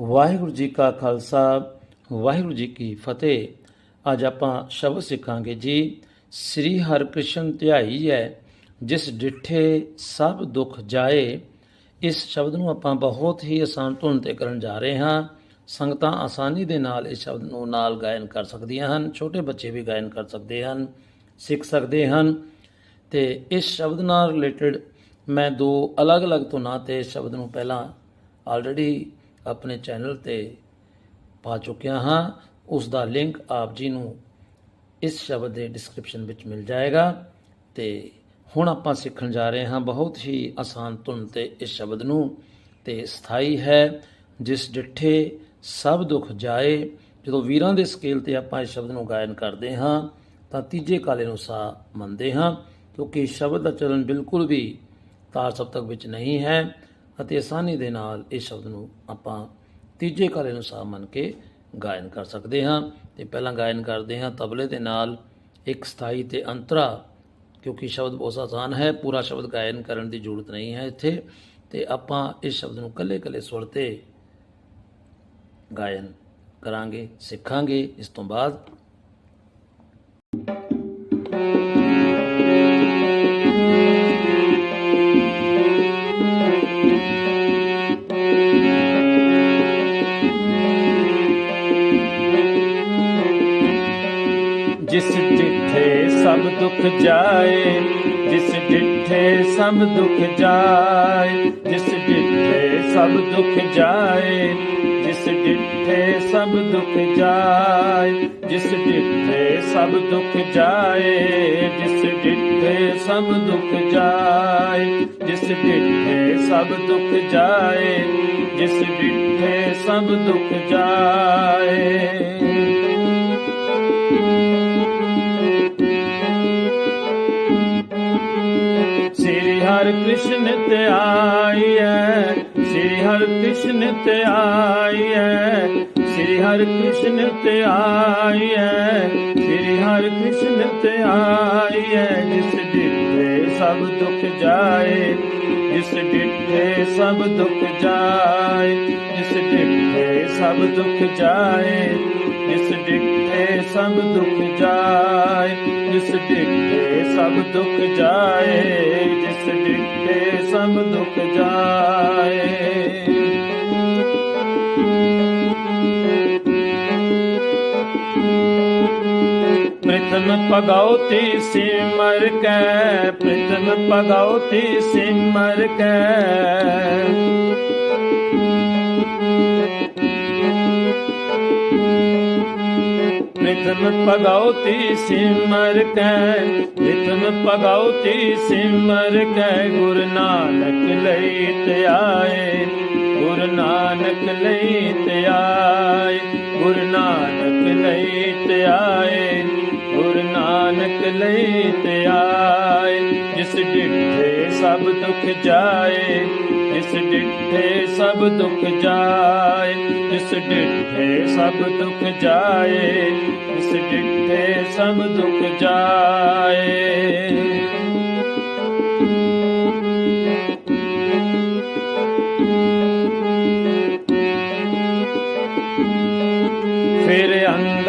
ਵਾਹਿਗੁਰੂ ਜੀ ਕਾ ਖਾਲਸਾ, ਵਾਹਿਗੁਰੂ ਜੀ ਕੀ ਫਤਿਹ। ਅੱਜ ਆਪਾਂ ਸ਼ਬਦ ਸਿੱਖਾਂਗੇ ਜੀ, ਸ੍ਰੀ ਹਰਿਕ੍ਰਿਸ਼ਨ ਧਿਆਈ ਹੈ, ਜਿਸ ਡਿਠੇ ਸਭ ਦੁੱਖ ਜਾਏ। ਇਸ ਸ਼ਬਦ ਨੂੰ ਆਪਾਂ ਬਹੁਤ ਹੀ ਆਸਾਨ ਧੁਨ ਤੇ ਕਰਨ ਜਾ ਰਹੇ ਹਾਂ। ਸੰਗਤਾਂ ਆਸਾਨੀ ਦੇ ਨਾਲ ਇਸ ਸ਼ਬਦ ਨੂੰ ਨਾਲ ਗਾਇਨ ਕਰ ਸਕਦੀਆਂ ਹਨ, ਛੋਟੇ ਬੱਚੇ ਵੀ ਗਾਇਨ ਕਰ ਸਕਦੇ ਹਨ, ਸਿੱਖ ਸਕਦੇ ਹਨ। ਤੇ ਇਸ ਸ਼ਬਦ ਨਾਲ ਰਿਲੇਟਡ ਮੈਂ ਦੋ ਅਲੱਗ-ਅਲੱਗ ਧੁਨਾਂ ਤੇ ਸ਼ਬਦ ਨੂੰ ਪਹਿਲਾਂ ਆਲਰੇਡੀ ਆਪਣੇ ਚੈਨਲ ਤੇ ਪਾ ਚੁੱਕਿਆ ਹਾਂ। ਉਸ ਦਾ ਲਿੰਕ ਆਪ ਜੀ ਨੂੰ ਇਸ ਸ਼ਬਦ ਦੇ ਡਿਸਕ੍ਰਿਪਸ਼ਨ ਵਿੱਚ ਮਿਲ ਜਾਏਗਾ। ਤੇ ਹੁਣ ਆਪਾਂ ਸਿੱਖਣ ਜਾ ਰਹੇ ਹਾਂ ਬਹੁਤ ਹੀ ਆਸਾਨ ਧੁਨ ਤੇ ਇਸ ਸ਼ਬਦ ਨੂੰ। ਤੇ ਸਥਾਈ ਹੈ, ਜਿਸ ਡਿੱਠੇ ਸਭ ਦੁੱਖ ਜਾਏ। ਜਦੋਂ ਵੀਰਾਂ ਦੇ ਸਕੇਲ ਤੇ ਆਪਾਂ ਇਸ ਸ਼ਬਦ ਨੂੰ ਗਾਇਨ ਕਰਦੇ ਹਾਂ, ਤਾਂ ਤੀਜੇ ਕਾਲੇ ਨੂੰ ਸਾ ਮੰਨਦੇ ਹਾਂ, ਕਿਉਂਕਿ ਇਸ ਸ਼ਬਦ ਦਾ ਚਲਨ ਬਿਲਕੁਲ ਵੀ ਤਾਰ ਸਪਤਕ ਵਿੱਚ ਨਹੀਂ ਹੈ। ਅਤੇ ਆਸਾਨੀ ਦੇ ਨਾਲ ਇਸ ਸ਼ਬਦ ਨੂੰ ਆਪਾਂ ਤੀਜੇ ਕਾਲੇ ਅਨੁਸਾਰ ਮੰਨ ਕੇ ਗਾਇਨ ਕਰ ਸਕਦੇ ਹਾਂ। ਤੇ ਪਹਿਲਾਂ ਗਾਇਨ ਕਰਦੇ ਹਾਂ ਤਬਲੇ ਦੇ ਨਾਲ ਇੱਕ ਸਥਾਈ ਤੇ ਅੰਤਰਾ, ਕਿਉਂਕਿ ਸ਼ਬਦ ਬਹੁਤ ਆਸਾਨ ਹੈ, ਪੂਰਾ ਸ਼ਬਦ ਗਾਇਨ ਕਰਨ ਦੀ ਜ਼ਰੂਰਤ ਨਹੀਂ ਹੈ ਇੱਥੇ। ਤੇ ਆਪਾਂ ਇਸ ਸ਼ਬਦ ਨੂੰ ਕੱਲੇ-ਕੱਲੇ ਸੁਰ ਤੇ ਗਾਇਨ ਕਰਾਂਗੇ, ਸਿੱਖਾਂਗੇ। ਇਸ ਤੋਂ ਬਾਅਦ ਦੁੱਖ ਜਾਏ, ਜਿਸ ਡਿਠੇ ਸਭ ਦੁਖ ਜਾਏ, ਜਿਸ ਡਿਠੇ ਸਭ ਦੁਖ ਜਾਏ, ਜਿਸ ਡਿਠੇ ਸਭ ਦੁਖ ਜਾਏ, ਜਿਸ ਡਿਠੇ ਸਭ ਦੁਖ ਜਾਏ, ਜਿਸ ਡਿਠੇ ਸਭ ਦੁਖ ਜਾਏ, ਜਿਸ ਡਿਠੇ ਸਭ ਦੁਖ ਜਾਏ, ਜਿਸ ਡਿਠੇ ਸਭ ਦੁਖ ਜਾਏ। ਹਰ ਕ੍ਰਿਸ਼ਨ ਤੇ ਆਈਐ। ਸ੍ਰੀ ਹਰ ਕ੍ਰਿਸ਼ਨ ਤੇ ਆਈਐ। ਸ੍ਰੀ ਹਰ ਕ੍ਰਿਸ਼ਨ ਤੇ ਆਈਐ। ਸ੍ਰੀ ਹਰ ਕ੍ਰਿਸ਼ਨ ਤੇ ਆਈਐ। ਜਿਸ ਡਿਠੇ ਸਭ ਦੁੱਖ ਜਾਏ, ਜਿਸ ਡਿਠੇ ਸਭ ਦੁੱਖ ਜਾਏ, ਜਿਸ ਡਿਠੇ ਸਭ ਦੁੱਖ ਜਾਏ, ਜਿਸ ਡਿਠੇ ਸਭ ਦੁੱਖ ਜਾਏ। ਜਿਸ ਡਿਠੇ ਸਭ ਦੁੱਖ ਜਾਏ, ਜਿਸ ਡਿਠੇ ਸਭ ਦੁੱਖ ਜਾਏ। ਪ੍ਰਥਮ ਪਗਉਤੀ ਸਿਮਰ ਕੈ ਪ੍ਰਥਮ ਪਗਉਤੀ ਸਿਮਰ ਕੈ। ਪ੍ਰਥਮ ਪਗਉਤੀ ਸਿਮਰ ਕੈ ਪ੍ਰਥਮ ਪਗਉਤੀ ਸਿਮਰ ਕੈ, ਗੁਰ ਨਾਨਕ ਲਈ ਤੇ ਆਏ ਗੁਰ ਨਾਨਕ ਲਈ ਤੇ ਆਏ ਗੁਰ ਨਾਨਕ ਲਈ ਤੇ ਆਏ ਗੁਰ ਨਾਨਕ ਲਈ ਤੇ ਸਭ ਦੁੱਖ ਜਾਏ ਇਸ ਡਿਠੇ ਸਭ ਦੁੱਖ ਜਾਏ ਇਸ ਡਿਠੇ ਸਭ ਦੁਖ ਜਾਏ ਇਸ ਡਿਠੇ ਸਭ ਦੁੱਖ ਜਾਏ।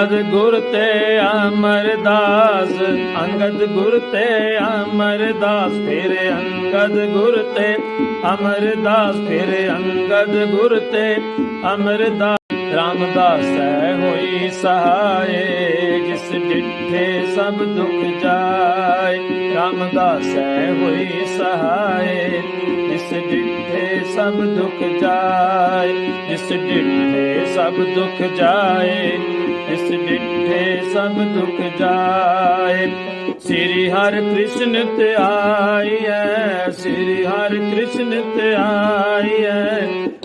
ਅੰਗਦ ਗੁਰ ਤੇ ਅਮਰਦਾਸ, ਅੰਗਦ ਗੁਰ ਤੇ ਅਮਰਦਾਸ, ਫਿਰ ਅੰਗਦ ਗੁਰ ਤੇ ਅਮਰਦਾਸ, ਫਿਰ ਅੰਗਦ ਗੁਰ ਤੇ ਅਮਰਦਾਸ। ਰਾਮਦਾਸ ਹੈ ਹੋਈ ਸਹਾਏ, ਜਿਸ ਡਿਠੇ ਸਭ ਦੁੱਖ ਜਾਏ। ਰਾਮਦਾਸ ਹੈ ਹੋਈ ਸਹਾਏ, ਜਿਸ ਡਿਠੇ ਸਭ ਦੁੱਖ ਜਾਏ। ਜਿਸ ਡਿਠੇ ਸਭ ਦੁੱਖ ਜਾਏ ਜਿਸ ਡਿਠੇ ਸਭ ਦੁੱਖ ਜਾਏ ਸ੍ਰੀ ਹਰਿ ਕ੍ਰਿਸ਼ਨ ਤੇ ਆਈਐ ਸ੍ਰੀ ਹਰਿ ਕ੍ਰਿਸ਼ਨ ਤੇ ਆਈਐ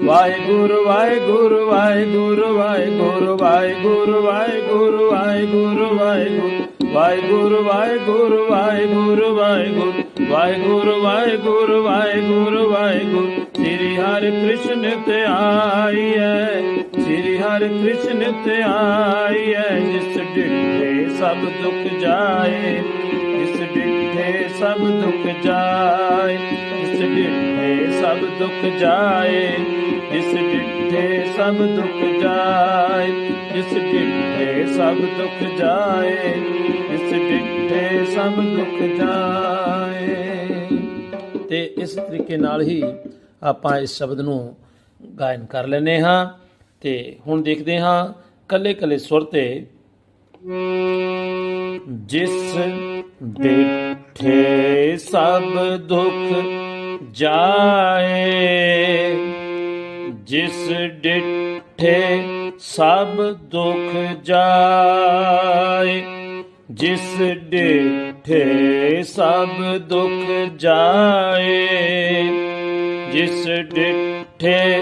ਵਾਹਿਗੁਰੂ ਵਾਹਿਗੁਰੂ ਵਾਹਿਗੁਰੂ ਵਾਹਿਗੁਰੂ ਵਾਹਿਗੁਰੂ ਵਾਹਿਗੁਰੂ ਵਾਹਿਗੁਰੂ ਵਾਹਿਗੁਰੂ ਵਾਹਿਗੁਰੂ ਵਾਹਿਗੁਰੂ ਵਾਹਿਗੁਰੂ ਵਾਹਿਗੁਰੂ ਵਾਹਿਗੁਰੂ ਵਾਹਿਗੁਰੂ ਵਾਹਿਗੁਰੂ ਵਾਹਿਗੁਰੂ ਸ੍ਰੀ ਹਰਿ ਕ੍ਰਿਸ਼ਨ ਤੇ ਆਈਐ ਸ੍ਰੀ ਹਰਿ ਕ੍ਰਿਸ਼ਨ ਤੇ ਆਈਐ, ਜਿਸ ਡਿਠੇ ਸਭ ਦੁੱਖ ਜਾਏ, ਜਿਸ ਜਿਸ ਡਿਠੇ ਸਭ ਦੁੱਖ ਜਾਏ, ਜਿਸ ਡਿਠੇ ਸਭ ਦੁੱਖ ਜਾਏ, ਜਿਸ ਡਿਠੇ ਸਭ ਦੁੱਖ ਜਾਏ, ਜਿਸ ਡਿਠੇ ਸਭ ਦੁੱਖ ਜਾਏ, ਜਿਸ ਡਿਠੇ ਸਭ ਦੁੱਖ ਜਾਏ। ਤੇ ਇਸ ਤਰੀਕੇ ਨਾਲ ਹੀ ਆਪਾਂ ਇਸ ਸ਼ਬਦ ਨੂੰ ਗਾਇਨ ਕਰ ਲੈਨੇ ਹਾਂ। ਤੇ ਹੁਣ ਦੇਖਦੇ ਹਾਂ ਕੱਲੇ ਕੱਲੇ ਸੁਰ ਤੇ ਜਿਸ ਡਿਠੇ ਸਭ ਦੁੱਖ ਜਾਏ, ਜਿਸ ਡਿਠੇ ਸਭ ਦੁੱਖ ਜਾਏ, ਜਿਸ ਡਿਠੇ ਸਭ ਦੁੱਖ ਜਾਏ, ਜਿਸ ਡਿਠੇ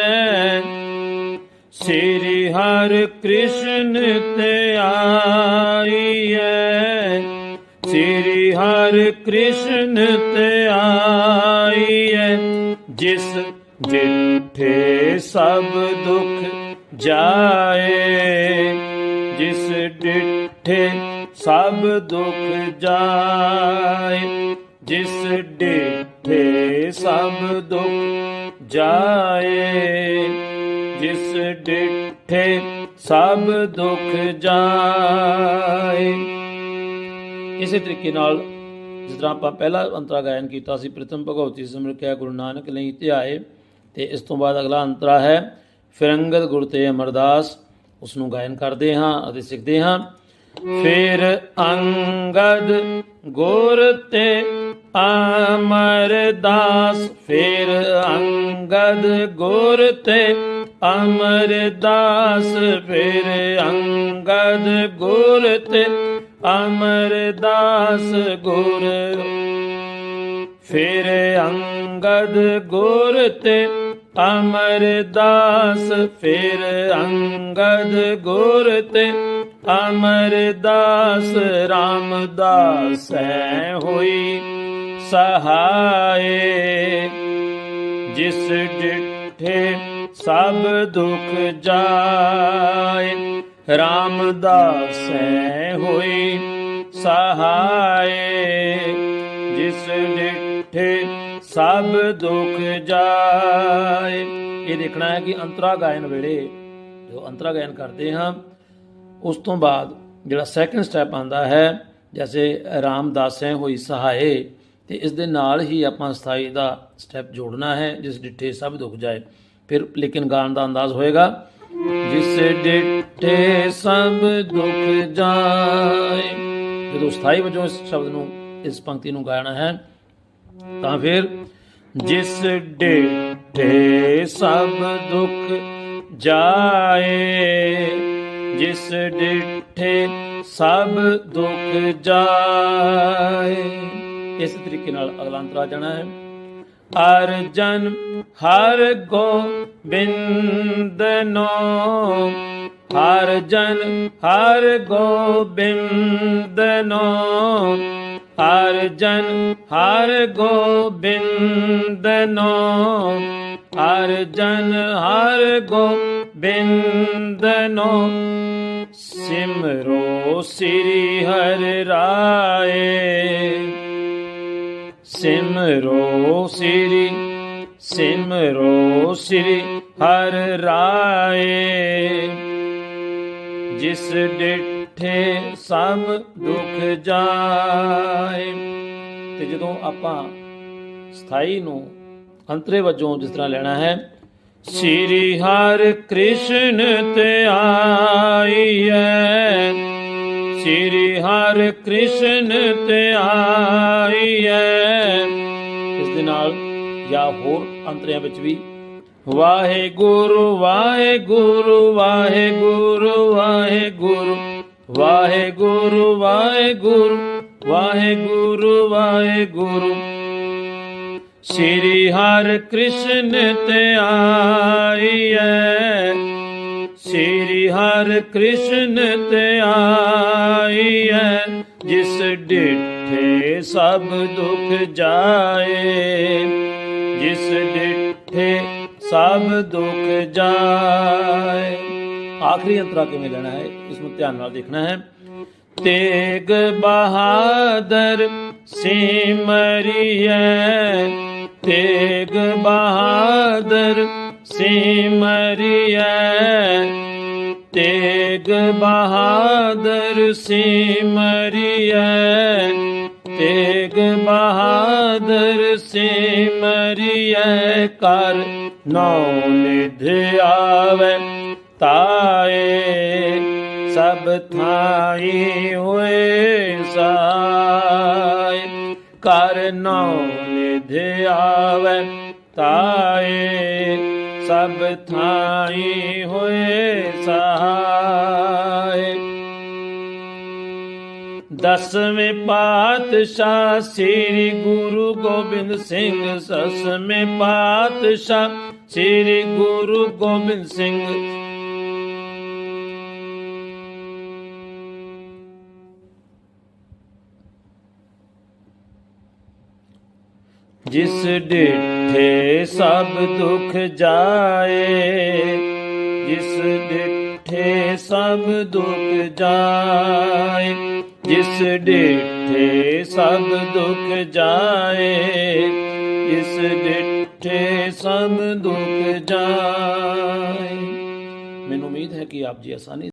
ਸ੍ਰੀ ਹਰਿ ਕ੍ਰਿਸ਼ਨ ਤੇ ਆਈਐ। ਸ੍ਰੀ ਹਰਿ ਕ੍ਰਿਸ਼ਨ ਤੇ ਆਈਐ। ਜਿਸ ਡਿਠੇ ਸਭ ਦੁੱਖ ਜਾਏ, ਜਿਸ ਡਿਠੇ ਸਭ ਦੁੱਖ ਜਾਏ, ਜਿਸ ਡਿਠੇ ਸਭ ਦੁੱਖ ਜਾਏ ਡਿਠੇ, ਸਭ ਦੁੱਖ ਜਾਏ। ਇਸੇ ਤਰੀਕੇ ਨਾਲ ਜਿਸ ਤਰ੍ਹਾਂ ਆਪਾਂ ਪਹਿਲਾ ਅੰਤਰਾ ਗਾਇਨ ਕੀਤਾ ਸੀ, ਪ੍ਰਥਮ ਭਗਵਤੀ ਸਿਮਰ ਕਿਆ ਗੁਰੂ ਨਾਨਕ ਲਈ ਧਿਆਏ, ਤੇ ਇਸ ਤੋਂ ਬਾਅਦ ਅਗਲਾ ਅੰਤਰਾ ਹੈ ਫਿਰੰਗਦ ਗੁਰ ਤੇ ਅਮਰਦਾਸ ਉਸ ਨੂੰ ਗਾਇਨ ਕਰਦੇ ਹਾਂ ਅਤੇ ਸਿੱਖਦੇ ਹਾਂ। ਫਿਰ ਅੰਗਦ ਗੁਰ ਤੇ ਅਮਰਦਾਸ, ਫਿਰ ਅੰਗਦ ਗੁਰ ਤੇ ਅਮਰਦਾਸ ਫਿਰ ਅੰਗਦ ਗੁਰ ਤੇ ਅਮਰਦਾਸ ਗੁਰ ਫਿਰ ਅੰਗਦ ਗੁਰ ਤੇ ਅਮਰਦਾਸ ਫਿਰ ਅੰਗਦ ਗੁਰ ਤੇ ਅਮਰਦਾਸ ਰਾਮਦਾਸ ਹੈ ਹੋਈ ਸਹਾਏ ਜਿਸ ਡਿਠੇ ਸਭ ਦੁਖ ਜਾਏ, ਰਾਮਦਾਸ ਹੋਈ ਸਹਾਏ। ਜਿਸ ਡਿਠੇ ਸਭ ਦੁਖ ਜਾਏ। ਇਹ ਦੇਖਣਾ ਹੈ ਕਿ ਅੰਤਰਾ ਗਾਇਨ ਵੇਲੇ ਜੋ ਅੰਤਰਾ ਗਾਇਨ ਕਰਦੇ ਹਾਂ, ਉਸ ਤੋਂ ਬਾਅਦ ਜਿਹੜਾ ਸੈਕੰਡ ਸਟੈਪ ਆਂਦਾ ਹੈ, ਜੈਸੇ ਰਾਮਦਾਸੈ ਹੋਈ, ਸਹਾਏ, ਤੇ ਇਸ ਦੇ ਨਾਲ ਹੀ ਆਪਾਂ ਸਥਾਈ ਦਾ ਸਟੈਪ ਜੋੜਨਾ ਹੈ, ਜਿਸ ਡਿੱਠੇ ਸਭ ਦੁਖ ਜਾਏ। ਫਿਰ ਲੇਕਿਨ ਗਾਣ ਦਾ ਅੰਦਾਜ਼ ਹੋਏਗਾ ਜਿਸ ਡਿਠੇ ਸਭ ਦੁਖ ਜਾਏ ਜਦੋਂ ਸਥਾਈ ਵਜੋਂ ਇਸ ਸ਼ਬਦ ਨੂੰ ਇਸ ਪੰਕਤੀ ਨੂੰ ਗਾਣਾ ਹੈ ਤਾਂ ਫਿਰ ਜਿਸ ਡਿਠੇ ਸਭ ਦੁਖ ਜਾਏ ਜਿਸ ਡਿਠੇ ਸਭ ਦੁਖ ਜਾਏ ਇਸ ਤਰੀਕੇ ਨਾਲ ਅਗਲਾ ਅੰਤਰਾ ਜਾਣਾ ਹੈ ਅਰਜਨ ਹਰ ਗੋਬਿੰਦ ਨੋ। ਹਰ ਜਨ ਹਰ ਗੋਬਿੰਦ ਨੋ। ਹਰ ਜਨ ਹਰ ਗੋਬਿੰਦ ਨੋ। ਹਰ ਜਨ ਹਰ ਗੋਬਿੰਦ ਨੋ। ਸਿਮਰੋ ਸ੍ਰੀ ਹਰਿ ਰਾਏ। ਸਿਮਰੋ ਸ੍ਰੀ ਸਿਮਰੋ ਸ੍ਰੀ, ਹਰ ਰਾਏ। ਜਿਸ ਡਿਠੇ ਸਭ ਦੁਖ ਜਾਏ। ਤੇ ਜਦੋਂ ਆਪਾਂ ਸਥਾਈ ਨੂੰ ਅੰਤਰੇ ਵਜੋਂ ਜਿਸ ਤਰ੍ਹਾਂ ਲੈਣਾ ਹੈ, ਸ੍ਰੀ ਹਰਿ ਕ੍ਰਿਸ਼ਨ ਤੇ ਆਈਐ ਸ੍ਰੀ ਹਰਿ ਕ੍ਰਿਸ਼ਨ ਤੇ ਆਈਐ। ਇਸ ਦੇ ਨਾਲ ਜਾਂ ਹੋਰ ਅੰਤਰਿਆਂ ਵਿੱਚ ਵੀ, ਵਾਹਿਗੁਰੂ ਵਾਹਿਗੁਰੂ ਵਾਹਿਗੁਰੂ ਵਾਹਿਗੁਰੂ ਵਾਹਿਗੁਰੂ ਵਾਹਿਗੁਰੂ ਵਾਹਿਗੁਰੂ ਵਾਹਿਗੁਰੂ। ਸ੍ਰੀ ਹਰਿ ਕ੍ਰਿਸ਼ਨ ਧਿਆਈਐ ਸ੍ਰੀ ਹਰਿ ਕ੍ਰਿਸ਼ਨ ਧਿਆਈਐ ਜਿਸ ਡਿਠੇ ਸਭ ਦੁਖ ਜਾਏ। ਜਿਸ ਡਿਠੇ ਸਭ ਦੁਖ ਜਾਏ। ਆਖਰੀ ਅੰਤਰਾ ਕਿਵੇਂ ਲੈਣਾ ਹੈ, ਇਸ ਨੂੰ ਧਿਆਨ ਨਾਲ ਦੇਖਣਾ ਹੈ। ਤੇਗ ਬਹਾਦਰ ਸਿਮਰਿਐ, ਤੇਗ ਬਹਾਦਰ ਸਿਮਰਿਐ। ਤੇਗ ਬਹਾਦਰ ਸਿਮਰਿਐ, ਤੇਗ ਬਹਾਦਰ ਸਿਮਰਿਐ, ਕਰ ਨੌ ਨਿਧ ਆਵੇ, ਤਾਏ ਸਭ ਥਾਈ ਹੋਏ ਸਾਈ ਕਰ ਨੌ ਨਿਧ ਆਵੇ, ਤਾਏ ਸਭ ਥਾਈ ਹੋਏ ਸਹਾਈ ਦਸਵੇਂ ਪਾਤਸ਼ਾਹ ਸ੍ਰੀ ਗੁਰੂ ਗੋਬਿੰਦ ਸਿੰਘ, ਦਸਵੇਂ ਪਾਤਸ਼ਾਹ ਸ੍ਰੀ ਗੁਰੂ ਗੋਬਿੰਦ ਸਿੰਘ ਜਿਸ ਡਿਠੇ ਸਭ ਦੁੱਖ ਜਾਏ, ਜਿਸ ਡਿਠੇ ਸਭ ਦੁਖ ਜਾਏ, ਜਿਸ ਡਿਠੇ ਸਭ ਦੁਖ ਜਾਏ, ਜਿਸ ਡਿਠੇ ਸਭ ਦੁਖ ਜਾਏ। ਮੈਨੂੰ ਉਮੀਦ ਹੈ ਕਿ ਆਪ ਜੀ ਆਸਾਨੀ